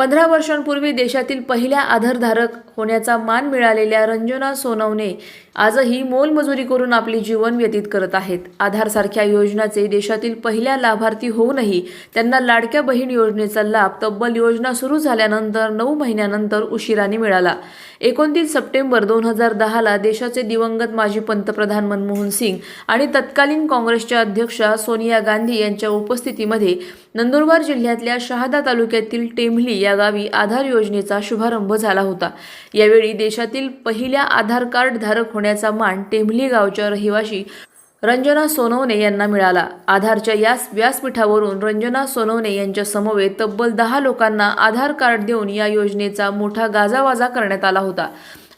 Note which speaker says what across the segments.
Speaker 1: पंधरा वर्षांपूर्वी देशातील पहिल्या आधारधारक होण्याचा मान मिळालेल्या रंजना सोनवणे आजही मोलमजुरी करून आपले जीवन व्यतीत करत आहेत. आधारसारख्या योजनाचे देशातील पहिल्या लाभार्थी होऊनही त्यांना लाडक्या बहीण योजनेचा लाभ तब्बल योजना सुरू झाल्यानंतर नऊ महिन्यानंतर उशिराने मिळाला. एकोणतीस सप्टेंबर दोन हजार दहाला देशाचे दिवंगत माजी पंतप्रधान मनमोहन सिंग आणि तत्कालीन काँग्रेसच्या अध्यक्षा सोनिया गांधी यांच्या उपस्थितीमध्ये नंदुरबार जिल्ह्यातल्या शहादा तालुक्यातील टेंभली या या गावी आधार योजनेचा शुभारंभ झाला होता. यावेळी देशातील पहिल्या आधार कार्ड धारक होण्याचा मान टेंभली गावच्या रहिवाशी रंजना सोनवणे यांना मिळाला. आधारच्या याच व्यासपीठावरून रंजना सोनवणे यांच्या समवेत तब्बल दहा लोकांना आधार कार्ड देऊन या योजनेचा मोठा गाजावाजा करण्यात आला होता.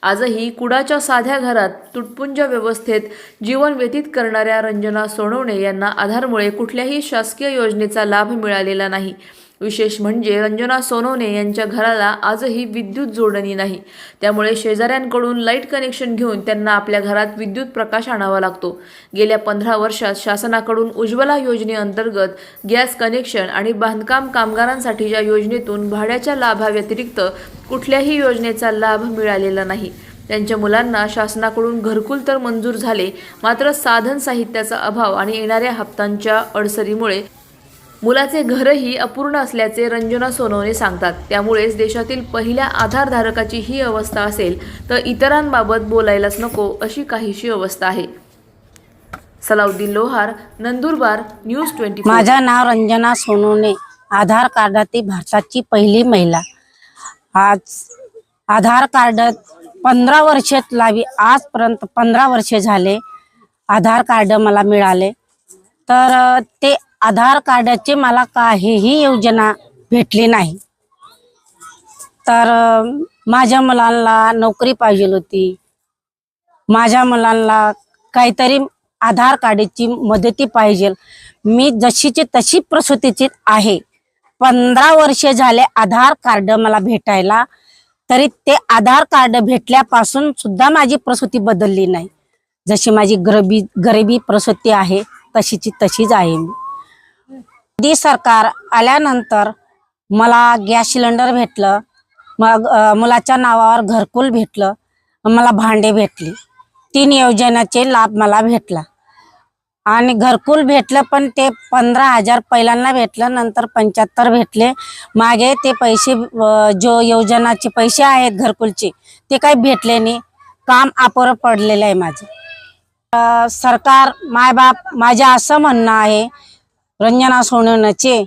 Speaker 1: आजही कुडाच्या साध्या घरात तुटपुंज व्यवस्थेत जीवन व्यतीत करणाऱ्या रंजना सोनवणे यांना आधारमुळे कुठल्याही शासकीय योजनेचा लाभ मिळालेला नाही. विशेष म्हणजे रंजना सोनवणे यांच्या घराला आजही विद्युत जोडणी नाही. त्यामुळे शेजाऱ्यांकडून लाइट कनेक्शन घेऊन त्यांना आपल्या घरात विद्युत प्रकाश आणावा लागतो. गेल्या पंधरा वर्षात शासनाकडून उज्ज्वला योजनेअंतर्गत गॅस कनेक्शन आणि बांधकाम कामगारांसाठीच्या योजनेतून भाड्याच्या लाभाव्यतिरिक्त कुठल्याही योजनेचा लाभ मिळालेला नाही. त्यांच्या मुलांना शासनाकडून घरकुल तर मंजूर झाले मात्र साधन साहित्याचा अभाव आणि येणाऱ्या हप्त्यांच्या अडसरीमुळे मुलाचे घरही अपूर्ण असल्याचे रंजना सोनवणे सांगतात. त्यामुळेच देशातील पहिल्या आधारधारकाची ही अवस्था असेल तर इतरांबाबत बोलायलाच नको अशी काहीशी अवस्था आहे. सलाउद्दीन लोहार नंदुरबार न्यूज ट्वेंटी
Speaker 2: माझं नाव रंजना सोनवणे. आधार कार्डातील भारताची पहिली महिला. आज आधार कार्ड पंधरा वर्षात लावी आजपर्यंत पंधरा वर्षे झाले. आधार कार्ड मला मिळाले. तर ते आधार कार्डाची मला काहीही योजना भेटली नाही. तर माझ्या मुलांना नोकरी पाहिजे होती. माझ्या मुलांना काहीतरी आधार कार्डची मदती पाहिजे. मी जशीची तशी प्रसूतीची आहे. पंधरा वर्षे झाले आधार कार्ड मला भेटायला तरी ते आधार कार्ड भेटल्यापासून सुद्धा माझी प्रसूती बदलली नाही. जशी माझी गरबी गरिबी प्रसूती आहे तशीची तशीच आहे मी. मोदी सरकार आल्यानंतर मला गॅस सिलेंडर भेटलं मग मुलाच्या नावावर घरकुल भेटलं मला भांडे भेटली. तीन योजनाचे लाभ मला भेटला. आणि घरकुल भेटलं पण ते पंधरा हजार पहिल्यांदा भेटलं नंतर पंच्याहत्तर भेटले. मागे ते पैसे जो योजनाचे पैसे आहेत घरकुलचे ते काही भेटले नाही. काम अपुरं पडलेलं आहे माझं. सरकार मायबाप माझं असं म्हणणं आहे रंजना सोनवण्याचे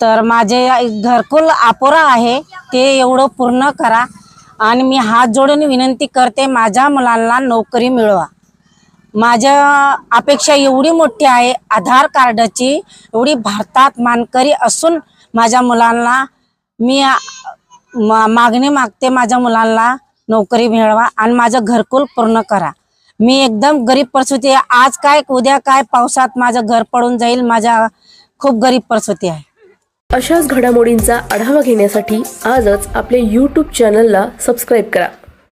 Speaker 2: तर माझे घरकुल अपुरं आहे ते एवढं पूर्ण करा. आणि मी हात जोडून विनंती करते माझ्या मुलांना नोकरी मिळवा. माझ्या अपेक्षा एवढी मोठी आहे आधार कार्डची एवढी भारतात मानकरी असून माझ्या मुलांना मी मा- मागणी मागते माझ्या मुलांना नोकरी मिळवा आणि माझं घरकुल पूर्ण करा. मी एकदम गरीब परिस्थिती आहे. आज काय उद्या काय पावसात माझं घर पडून जाईल माझ्या खूप गरीब परिस्थिती आहे.
Speaker 1: अशाच घडामोडींचा आढावा घेण्यासाठी आजच आपले यूट्यूब चॅनलला सबस्क्राईब करा.